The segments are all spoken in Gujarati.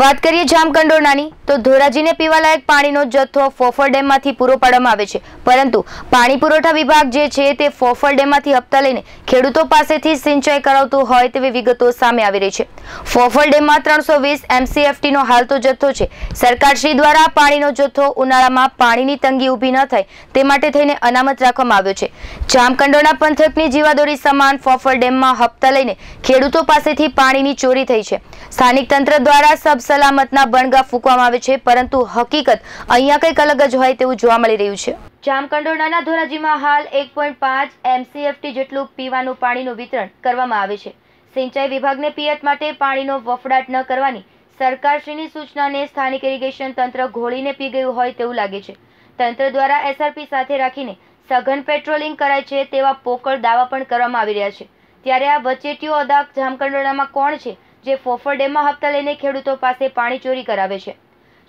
વાત કરીએ જામકંડોરણાની તો ધોરાજીને પીવાલાયક પાણીનો જથ્થો ફોફર ડેમમાંથી પૂરો પાડવામાં આવે છે. પરંતુ પાણી પુરવઠા વિભાગ જે છે તે ફોફર ડેમમાંથી હપ્તા લઈને ખેડૂતો પાસેથી સિંચાઈ કરાવતું હોય તેવી વિગતો સામે આવી રહી છે. ફોફર ડેમમાં ત્રણસો વીસ એમસીએફટીનો હાલ તો જથ્થો છે. સરકારશ્રી દ્વારા પાણીનો જથ્થો ઉનાળામાં પાણીની તંગી ઊભી ન થાય તે માટે થઈને અનામત રાખવામાં આવ્યો છે. જામકંડોરણા પંથકની જીવાદોરી સમાન ફોફર ડેમમાં હપ્તા લઈને ખેડૂતો પાસેથી પાણીની ચોરી થઈ છે. સ્થાનિક તંત્ર દ્વારા સબ સલામતના બણગા ફૂંકવામાં આવે છે, પરંતુ હકીકત અહીંયા કંઈક અલગ જ હોય તેવું જોવા મળી રહ્યું છે. જામકંડોરણાના ધોરાજીમાં હાલ એક પોઈન્ટ પાંચ એમસીએફટી જેટલું પીવાનું પાણીનું વિતરણ કરવામાં આવે છે. સિંચાઈ વિભાગને પિયત માટે પાણીનો વફડાટ ન કરવાની સરકારશ્રીની સૂચનાને સ્થાનિક ઇરિગેશન તંત્ર ઘોળીને પી ગયું હોય તેવું લાગે છે. તંત્ર દ્વારા એસઆરપી સાથે રાખીને સઘન પેટ્રોલિંગ કરાય છે તેવા પોકળ દાવા પણ કરવામાં આવી રહ્યા છે. ત્યારે આ વચેટીઓ અદા જામકંડોરણામાં કોણ છે, જે ફોફર ડેમમાં હપ્તા લઈને ખેડૂતો પાસે પાણી ચોરી કરાવે છે?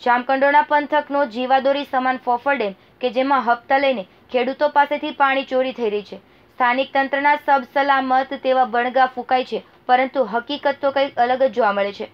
જામકંડોરણા પંથકનો જીવાદોરી સમાન ફોફળ ડેમ કે જેમાં હપ્તા લઈને ખેડૂતો પાસેથી પાણી ચોરી થઈ રહી છે. સ્થાનિક તંત્રના સબ સલામત તેવા બણગા ફૂંકાય છે, પરંતુ હકીકત તો કંઈક અલગ જ જોવા મળે છે.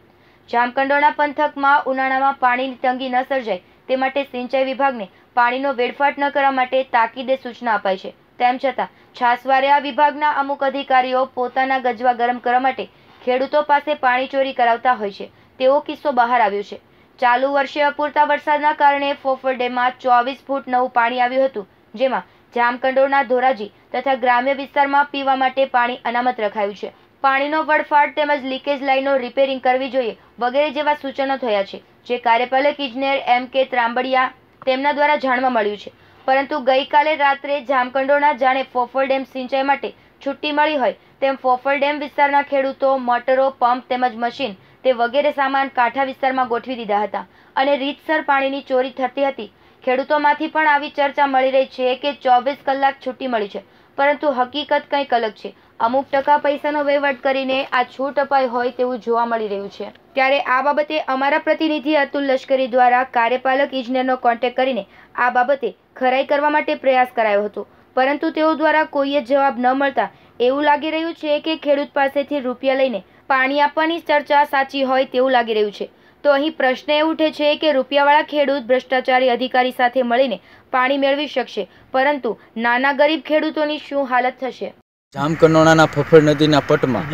જામકંડોરણા પંથકમાં ઉનાળામાં પાણીની તંગી ન સર્જાય, તે માટે સિંચાઈ વિભાગને પાણીનો વેડફાટ ન કરવા માટે તાકીદે સૂચના અપાઈ છે. તેમ છતાં છાસવારિયા વિભાગના અમુક અધિકારીઓ પોતાના ગજવા ગરમ કરવા માટે ખેડૂતો પાસે પાણી ચોરી કરાવતા હોય છે. તેવો કિસ્સો બહાર આવ્યો છે. ચાલુ વર્ષે અપૂરતા વરસાદના કારણે ફોફર ડેમમાં ચોવીસ ફૂટ નવું પાણી આવ્યું હતું, જેમાં જામકંડોરના ધોરાજી તથા ગ્રામ્ય વિસ્તારમાં પીવા માટે પાણી અનામત રખાયું છે. પાણીનો વડફાટ તેમજ લીકેજ લાઈનો રિપેરિંગ કરવી જોઈએ વગેરે જેવા સૂચનો થયા છે, જે કાર્યપાલક ઇજનેર એમ કે ત્રાંબડિયા તેમના દ્વારા જાણવા મળ્યું છે. પરંતુ ગઈકાલે રાત્રે જામકંડોરના જાણે ફોફર ડેમ સિંચાઈ માટે છુટ્ટી મળી હોય તેમ ફોફર ડેમ વિસ્તારના ખેડૂતો, મોટરો, પંપ તેમજ મશીન તે વગેરે સામાન કાંઠા વિસ્તારમાં ગોઠવી દીધા હતા અને રીતસર પાણીની ચોરી થતી હતી. ખેડૂતોમાંથી પણ આવી ચર્ચા મળી રહી છે કે ચોવીસ કલાક છૂટી મળી છે, પરંતુ હકીકત કંઈક અલગ છે. અમુક ટકા પૈસાનો વહીવટ કરીને આ છૂટ અપાઈ હોય તેવું જોવા મળી રહ્યું છે. ત્યારે આ બાબતે અમારા પ્રતિનિધિ અતુલ લશ્કરી દ્વારા કાર્યપાલક ઇજનેરનો કોન્ટેક્ટ કરીને આ બાબતે ખરાઈ કરવા માટે પ્રયાસ કરાયો હતો. પરંતુ તેઓ દ્વારા કોઈએ જવાબ ન મળતા એવું લાગી રહ્યું છે કે ખેડૂત પાસેથી રૂપિયા લઈને પાણી આપવાની ચર્ચા સાચી હોય તેવું લાગી રહ્યું છે. તો અહીં પ્રશ્ન એ ઉઠે છે કે રૂપિયાવાળા ખેડૂત ભ્રષ્ટાચારી અધિકારી સાથે મળીને પાણી મેળવી શકશે, પરંતુ નાના ગરીબ ખેડૂતોની શું હાલત થશે? જામકંડોરણાના ફફડ નદીના પટમાં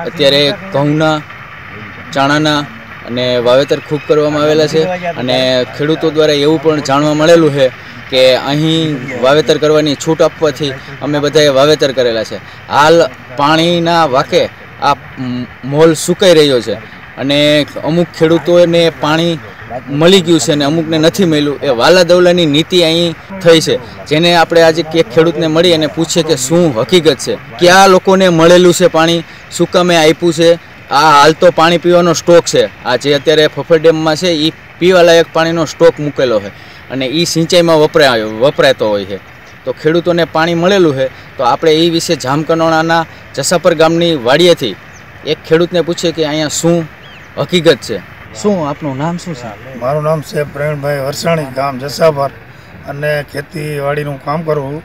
અત્યારે ઘઉંના, ચણાના અને વાવેતર ખૂબ કરવામાં આવેલા છે અને ખેડૂતો દ્વારા એવું પણ જાણવા મળેલું છે કે અહીં વાવેતર કરવાની છૂટ આપવાથી અમે બધાએ વાવેતર કરેલા છે. હાલ પાણીના વાકે આ મોલ સુકાઈ રહ્યો છે. અને અમુક ખેડૂતોને પાણી મળી ગયું છે અને અમુકને નથી મળ્યું. એ વાલા દવલાની નીતિ અહીં થઈ છે. જેને આપણે આજે કે ખેડૂતને મળી અને પૂછીએ કે શું હકીકત છે? કયા લોકોને મળેલું છે પાણી? શું કમે આપ્યું છે? આ હાલ તો પાણી પીવાનો સ્ટોક છે. આ જે અત્યારે ફફર ડેમમાં છે એ પીવાલાયક પાણીનો સ્ટોક મૂકેલો છે. અને એ સિંચાઈમાં વપરાય, વપરાતો હોય છે. તો ખેડૂતોને પાણી મળેલું છે, તો આપણે એ વિશે જામકનોણાના જસાપર ગામની વાડીએથી એક ખેડૂતને પૂછીએ કે અહીંયા શું હકીકત છે? શું આપનું નામ શું છે? મારું નામ છે પ્રવીણભાઈ વરસાણી, ગામ જસાભર અને ખેતીવાડીનું કામ કરું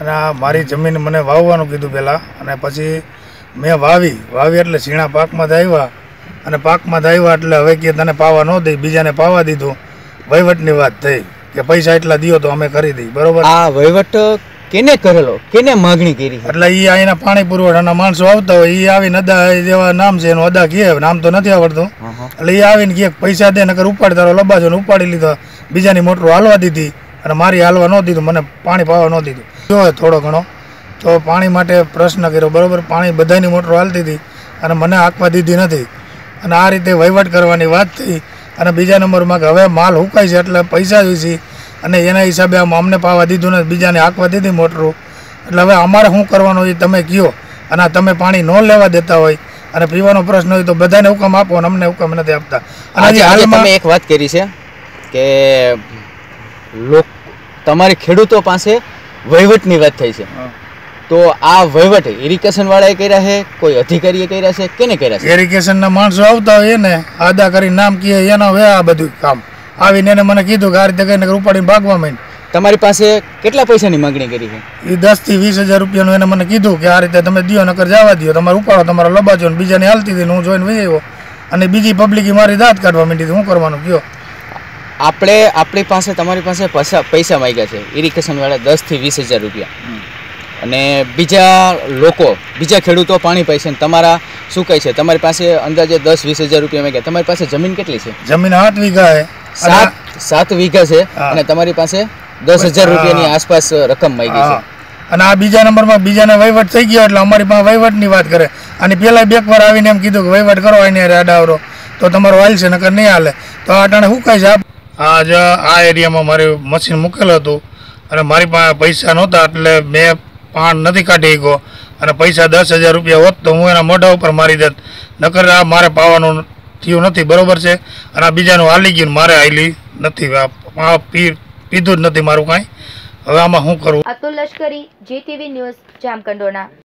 અને આ મારી જમીન મને વાવવાનું કીધું પહેલાં. અને પછી મેં વાવી. વાવી એટલે ઝીણા પાકમાં દાવ્યા અને પાકમાં દાવ્યા એટલે હવે કે તને પાવા ન દઈ બીજાને પાવા દીધું. વહીવટની વાત થઈ. કે પૈસા એટલા દિયો તો અમે કરી દઈ બરોબર? આ વહીવટ કેને કરેલો? કેને માગણી કરી? એટલે એ અહીંના પાણી પુરવઠાના માણસો આવતા હોય એ આવીને અદા જેવા નામ છે એનું અદા કહે નામ તો નથી આવડતું. એટલે એ આવીને કહે પૈસા દે નકર ઉપાડી તારો લબાજો ને ઉપાડી લીધો બીજાની મોટરો હાલવા દીધી અને મારી હાલવા ન દીધું મને પાણી પાવા ન દીધું. જો થોડો ઘણો. તો પાણી માટે પ્રશ્ન કર્યો બરોબર? પાણી બધાની મોટરો હાલતી હતી અને મને આંકવા દીધી નથી. અને આ રીતે વહીવટ કરવાની વાત થઈ અને બીજા નંબરમાં કે હવે માલ હુકાય છે એટલે પૈસા જોઈશે. અને એના હિસાબે આમ અમને પાવા દીધું ને બીજાને હાંકવા દીધી મોટરું. એટલે હવે અમારે શું કરવાનું એ તમે કહો અને તમે પાણી ન લેવા દેતા હોય અને પીવાનો પ્રશ્ન હોય તો બધાને હુકમ આપો અને અમને હુકમ નથી આપતા. અને આજે હાલમાં એક વાત કરી છે કે લોક તમારી ખેડૂતો પાસે વહીવટની વાત થઈ છે. તો આ વહીવટ ઇરિગેશન વાળાએ કર્યા છે કોઈ અધિકારીએ કર્યા છે કેને કર્યા છે? ઇરિગેશનના માણસો આવતા હોય ને આદા કરી નામ કહે એના હોય આ બધું કામ. આવીને એને મને કીધું કે આ રીતે કઈ ઉપાડીને ભાગવા માંડ તમારી પાસે કેટલા પૈસાની માંગણી કરી છે? એ દસથી વીસ હજાર રૂપિયાનું એને મને કીધું કે આ રીતે તમે દિયો નકર જવા દો તમારે ઉપાડો તમારા લબાજો ને બીજાને હાલતી હતી હું જોઈને વહી આવ્યો અને બીજી પબ્લિક મારી દાંત કાઢવા માંડી હતી. શું કરવાનું કયો? આપણે આપણી પાસે તમારી પાસે પૈસા પૈસા માંગ્યા છે. ઇરિગેશનવાળા દસથી વીસ હજાર રૂપિયા. અને બીજા લોકો બીજા ખેડૂતો પાણી પૈસે તમારા શું કહે છે? તમારી પાસે અંદાજે દસ વીસ હજાર રૂપિયા માંગ્યા. તમારી પાસે જમીન કેટલી છે? જમીન આઠ વીઘા છે. સાત સાત વીઘા છે અને તમારી પાસે દસ હજાર રૂપિયાની આસપાસ રકમ માંગી છે. અને આ બીજા નંબરમાં બીજાને વહીવટ થઈ ગયો એટલે અમારી પાસે વહીવટની વાત કરે. અને પેલા બેક વાર આવીને એમ કીધું કે વહીવટ કરો એને આડાવરો તો તમારો છે નકર નહીં હાલે. તો આ ટાણે શું કહે છે? આ આ એરિયામાં મારે મશીન મૂકેલું હતું. અને મારી પાસે પૈસા નહોતા એટલે મેં પાણ નથી કાઢી ગયો અને પૈસા દસ હજાર રૂપિયા હોત તો હું એના મોઢા ઉપર મારી દેત. નકર આ મારે પાવાનું થયું નથી, બરોબર છે? અને આ બીજાનું હાલી ગયું મારે હાલી નથી પીધું જ નથી મારું કાંઈ. હવે આમાં શું કરવું? અતુલ લશ્કરી, જીટીવી ન્યૂઝ, જામકંડોરણા.